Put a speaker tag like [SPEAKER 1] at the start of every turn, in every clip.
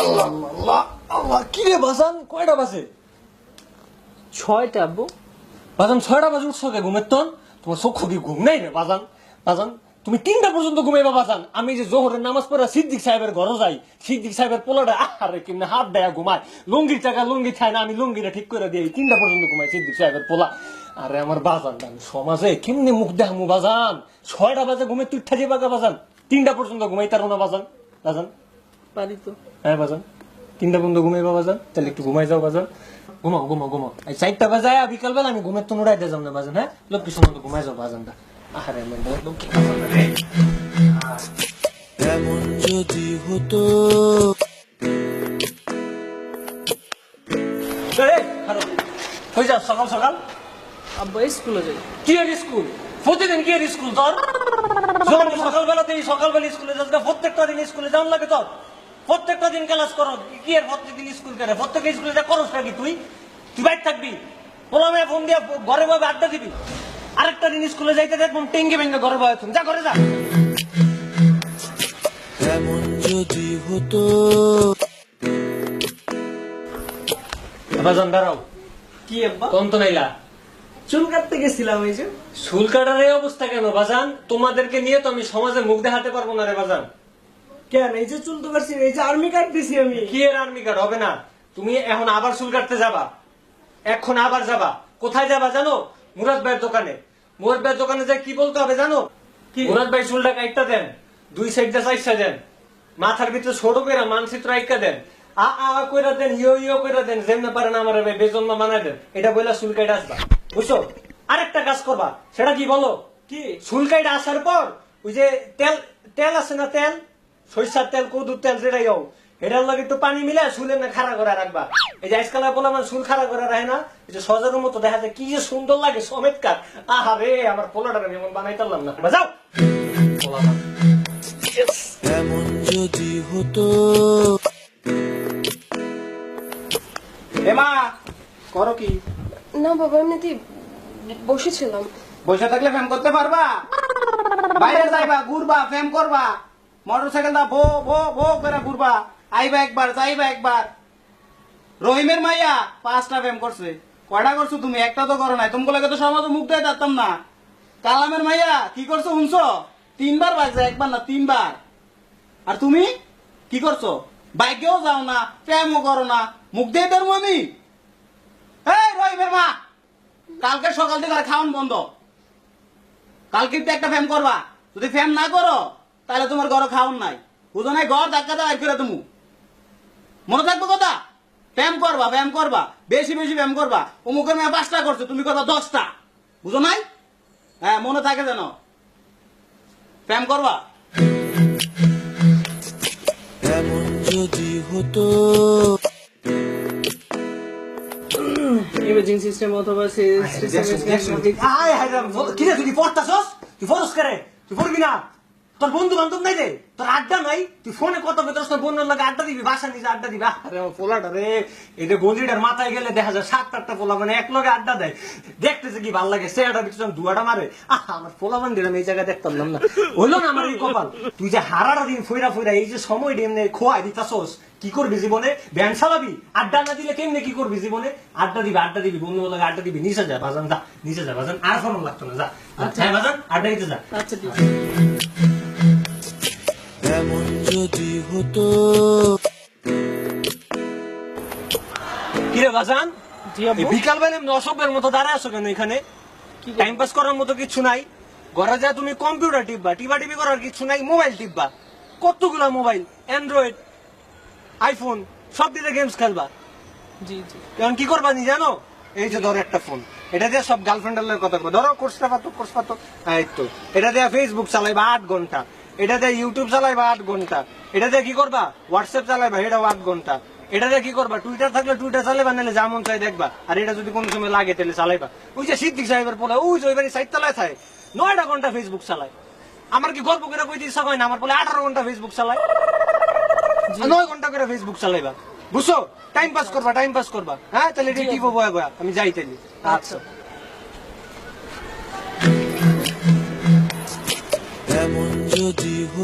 [SPEAKER 1] আল্লাহ আল্লাহ আল্লাহ কি রে বাজান? কয়টা বাজে?
[SPEAKER 2] ছয়টা আব্বু।
[SPEAKER 1] বাজান ছয়টা বাজে উঠছো কে ঘুমের তন? তোমার চক্ষু কি ঘুম নাই রে বাজান। বাজান তুমি তিনটা পর্যন্ত ঘুমাইবা বাজান। আমি যে জোহরের নামাজ পড়া সিদ্দিক সাহেবের ঘরে যাই সিদ্দিক সাহেবের পোলাটা আরে কেমনে হাত দেয়া ঘুমায়। লুঙ্গির টাকা লুঙ্গি খায় না আমি লুঙ্গিটা ঠিক করে দিই তিনটা পর্যন্ত ঘুমাই সিদ্দিক সাহেবের পোলা। আরে আমার বাজান আমি সমাজে কেমনে মুখ দেখামু বাজান? ছয়টা বাজে ঘুমে তুই ঠাজি বাগা বাজান। তিনটা পর্যন্ত ঘুমাই তার না বাজান। বাজান?
[SPEAKER 2] পারি তো।
[SPEAKER 1] হ্যাঁ বাজান। তিনটা বন্ধু ঘুমাইবা বাজান। তাহলে একটু ঘুমাই যাও বাজান। ঘুমাও ঘুমাও ঘুমাও। এই চারটা বাজায় বিকাল বেলা আমি ঘুমের তো উড়াইতে যাও না বাজান হ্যাঁ? লক্ষ্মী সময় তো ঘুমাই যাও বাজানটা। আহারে আমার বউ, লক্ষ্মী বাজান রে।
[SPEAKER 3] এমন যদি হতো।
[SPEAKER 1] হয়ে যা সকাল সকাল?
[SPEAKER 2] আব্বা স্কুলে যাই।
[SPEAKER 1] কি এর স্কুল? প্রতিদিন কি এর স্কুল তোর? যখন সকালবেলাতে সকালবেলা স্কুলে যাস প্রত্যেকটা দিন স্কুলে যাওয়ার লাগে তোর। প্রত্যেকটা দিন ক্লাস করো কি এর প্রত্যেকদিন স্কুল করে? প্রত্যেক স্কুলে যা করস নাকি তুই? তুই বাইর থাকবি? পোলামে ফোন দিয়ে ঘরে বসে আড্ডা দিবি? আরেকটা দিন স্কুলে যাইতে দেখব টেঙ্গে ভেঙ্গে ঘরে বসে যা ঘরে যা।
[SPEAKER 3] এমন যদি হতো।
[SPEAKER 1] বাজান দাঁড়াও।
[SPEAKER 2] কি আব্বা?
[SPEAKER 1] কোন তো নাইলা।
[SPEAKER 2] চুল কাটতে গেছিলাম এই যে।
[SPEAKER 1] চুল কাটার এই অবস্থা কেন? বাজান তোমাদেরকে নিয়ে তো আমি সমাজে মুখ দেখাতে পারব না রে বাজান।
[SPEAKER 2] কেন? এই যে চুল তো কাটছি এই যে আর্মি কাট দিছি আমি।
[SPEAKER 1] কি এর আর্মি কার্ড হবে না। তুমি এখন আবার চুল কাটতে যাবা। এখন আবার যাবা। কোথায় যাবা জানো? মুরাদ ভাইয়ের দোকানে। মুরাদ ভাইয়ের দোকানে যাই কি বলতে হবে জানো?
[SPEAKER 2] কি?
[SPEAKER 1] মুরাদ ভাই চুলটা কাইটটা দেন। দুই সাইডটা সাইডটা দেন। মাথার ভিতরে ছোট করে মানচিত্র আইকা দেন। আ আ কইরা দেন ইয়ো ইয়ো কইরা দেন যেমনে পারেন আমার ভাই বেজন্মা বানাই দেন। এটা বইলা চুল কাইটা আসবা। বুঝছ? আরেকটা কাজ করবা। সেটা কি বলো?
[SPEAKER 2] কি?
[SPEAKER 1] চুল কাইটা আসার পর ওই যে তেল তেল আছে না তেল? সরিষার তেল কদুর তেল যেটাই হোক এটার লাগে একটু পানি মিলে চুলে না খাড়া করে রাখবা। এই যে আজকাল বলে আমার চুল খাড়া করে রাখে না এই যে সজারের মতো দেখা যায় কি যে সুন্দর লাগে সমেত সমেতকার আহা রে আমার পোলাটা আমি এমন বানাই পারলাম না। বাজাও!
[SPEAKER 3] এমন যদি হতো
[SPEAKER 4] করো কি?
[SPEAKER 5] না বাবা এমনিতেই বসেছিলাম।
[SPEAKER 4] বসে থাকলে ফেম করতে পারবা? বাইরে যাইবা ঘুরবা ফেম করবা। মোটর সাইকেল দা ভো ভো ভো করে ঘুরবা। আইবা একবার যাইবা একবার। রহিমের মাইয়া পাঁচটা ফেম করছে। কয়টা করছ তুমি? একটা তো করো নাই। তোমাকে তো সমাজে মুখ দিয়ে যাতাম না। কালামের মাইয়া কি করছ শুনছো? তিনবার বাজছে একবার না তিনবার। আর তুমি? কি করছ? বাইকেও যাও না প্রেমও করো না। মুখ দিয়ে ধরবো আমি? কালকে সকাল থেকে খাওয়ান বন্ধ। কালকে একটা ফ্যাম করবা। যদি ফ্যাম না করো, তাহলে তোমার ঘরে খাওয়ান নাই। নাই? ঘর ধাক্কা দাও আর তুমি। মনে থাকবে কথা? ফ্যাম করবা ফ্যাম করবা। বেশি বেশি ফ্যাম করবা। অমুকের মেয়ে পাঁচটা করছ, তুমি করবা দশটা। বুঝো নাই? হ্যাঁ মনে থাকে যেন। ফ্যাম করবা?
[SPEAKER 3] এমন যদি হতো
[SPEAKER 2] ইমেজিং সিস্টেম অথবা
[SPEAKER 1] সিস্টেম কি রে তুই পড়তাছস? তুই পড়স করে? তুই পড়বি না? তোর বন্ধু বান্ধব নাই রে? তোর আড্ডা নাই? তুই ফোনে কত বেতর তোর বন্ধুর লাগে আড্ডা দিবি বাসা নিজে আড্ডা দিবি। আরে আমার পোলাটা রে এই যে গঞ্জিটার মাথায় গেলে দেখা যায় সাত আটটা পোলা মানে এক লগে আড্ডা দেয়। দেখতেছে কি ভালো লাগে সে একটা পিছনে দুয়াটা মারে। আহ আমার পোলা মান দিলাম এই জায়গায় দেখতাম না। হইল না আমার এই কপাল। তুই যে হারাটা দিন ফইরা ফইরা এই যে সময় এমনি খোয়াই দিতাছস কি করবি জীবনে? ব্যায়াম চালাবি? আড্ডা না দিলে কেমনে কি করবি জীবনে? আড্ডা দিবি আড্ডা দিবি বন্ধু লাগে আড্ডা দিবি। নিচে যা বাজান যা নিচে যা বাজান। আর ফোন লাগতো না যা। হ্যাঁ বাজান আড্ডা দিতে যা।
[SPEAKER 2] আচ্ছা
[SPEAKER 3] এমন যদি হতো।
[SPEAKER 1] কিরে বাজান বিকাল বেলা অসভ্যের মতো দাঁড়ায় আছো কেন এখানে? টাইম পাস করার মতো কিছু নাই। ঘরে যা তুমি কম্পিউটার টিপবা টিপা টিপি করার কিছু নাই মোবাইল টিপবা। কতগুলা মোবাইল অ্যান্ড্রয়েড আইফোন সব দিলে গেমস খেলবা।
[SPEAKER 2] জি জি।
[SPEAKER 1] এখন কি করবা নি জানো? এই যে ধরো একটা ফোন এটা দিয়ে সব গার্লফ্রেন্ডের কথা ধরো কোর্সটা পাতো কোর্স পাতো। এই তো। এটা দিয়ে ফেসবুক চালাইবা আট ঘণ্টা। এটা দিয়ে ইউটিউব চালাইবা আট ঘণ্টা। এটা দিয়ে কি করবা? হোয়াটসঅ্যাপ চালাইবা এটাও আট ঘণ্টা। এটা দিয়ে কি করবা? টুইটার থাকলে টুইটার চালাইবা নাহলে যেমন চাই দেখবা। আর এটা যদি কোনো সময় লাগে তাহলে চালাইবা। ওই যে সিদ্দিক সাহেবের পোলা ওই যে ওই বাড়ি সাইড চালায় থাকে। নয়টা ঘণ্টা ফেসবুক চালায়। আমার কি গল্প করে কইতে ইচ্ছা হয় না? আমার বলে আঠারো ঘণ্টা ফেসবুক চালায়। নয় ঘণ্টা করে ফেসবুক চালাইবা। বুঝছ? টাইম পাস করবা টাইম পাস করবা। হ্যাঁ? তাহলে টিপো বয়া বয়া। আমি যাই তাহলে। আচ্ছা।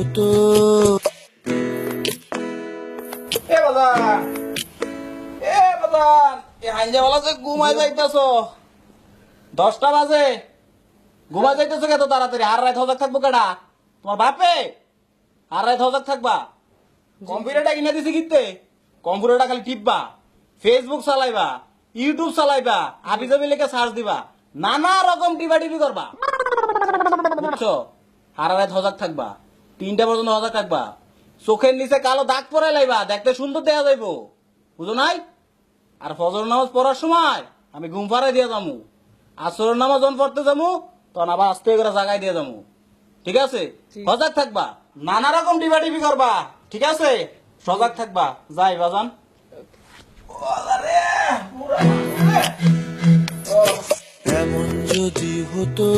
[SPEAKER 3] হতো
[SPEAKER 4] এ বাজান এ বাজান এ হাইজা বলা যে ঘুমাই যাইতেছ। দশটা বাজে। ঘুমাই যাইতেছো কত তাড়াতাড়ি? আর রাত হজাক থাকব কেডা? তোমার বাপে? আর রাত হজাক থাকবা? কম্পিউটারটা কিনে দিছি কিনতে? কম্পিউটারটা খালি টিপবা। ফেসবুক চালাইবা। ইউটিউব চালাইবা। হাবি জাবি লেখে সার্চ দিবা। নানা রকম টিপা টিপি করবা। বুঝছ? আর রাত হজাক থাকবা। তিনটা পর্যন্ত হজাক থাকবা চোখের নিচে কালো দাগ পরে লাইবা দেখতে সুন্দর দেখা যাইবো। বুঝো নাই? আর ফজর নামাজ পড়ার সময় আমি ঘুম পাড়াই দিয়ে যামু। আসরের নামাজ যখন পড়তে যামু তখন আবার আস্তে করে জাগাই দিয়ে যামু। ঠিক আছে? সজাগ থাকবা। নানা রকম ডিবা টিভি করবা। ঠিক আছে? সজাগ থাকবা। যাই বাজান।
[SPEAKER 3] এমন যদি হতো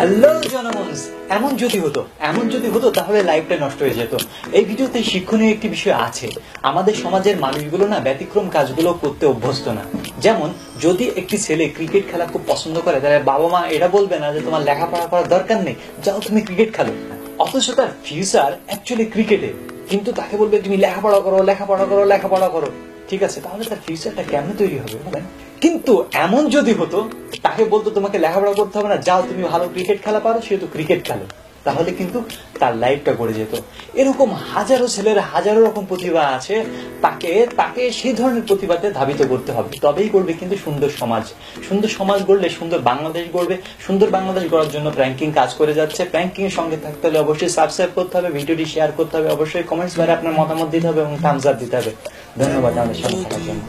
[SPEAKER 6] হ্যালো এমন যদি হতো, এমন যদি হতো, তাহলে লাইফটা নষ্ট হয়ে যেত। এই ভিডিওতে শিক্ষণীয় একটি বিষয় আছে। আমাদের সমাজের মানুষগুলো না ব্যতিক্রম কাজগুলো করতে অভ্যস্ত না। যেমন, যদি একটি ছেলে ক্রিকেট খেলা খুব পছন্দ করে, তাহলে বাবা মা এটা বলবে না যে তোমার লেখাপড়া করার দরকার নেই, যাও তুমি ক্রিকেট খেলো। অথচ তার ফিউচার অ্যাকচুয়ালি ক্রিকেটে কিন্তু তাকে বলবে, তুমি লেখাপড়া করো লেখাপড়া করো লেখাপড়া করো। ঠিক আছে, তাহলে তার ফিউচারটা কেমন তৈরি হবে বলেন? কিন্তু এমন যদি হতো, তাকে বলতো তোমাকে লেখাপড়া করতে হবে না, যাও তুমি ভালো ক্রিকেট খেলা পারো সেহেতু ক্রিকেট খেলো। তাহলে কিন্তু তার লাইফটা গড়ে যেত। এরকম হাজারো ছেলের হাজারো রকম প্রতিভা আছে, তাকে তাকে সেই ধরনের প্রতিভাতে ধাবিত করতে হবে। তবেই করবে কিন্তু সুন্দর সমাজ। সুন্দর সমাজ গড়লে সুন্দর বাংলাদেশ গড়বে। সুন্দর বাংলাদেশ গড়ার জন্য প্র্যাঙ্কিং কাজ করে যাচ্ছে। প্র্যাঙ্কিং এর সঙ্গে থাকতে হলে অবশ্যই সাবস্ক্রাইব করতে হবে, ভিডিওটি শেয়ার করতে হবে, অবশ্যই কমেন্টস বারে আপনার মতামত দিতে হবে এবং থামস আপ দিতে হবে। ধন্যবাদ আমাদের সঙ্গে থাকার জন্য।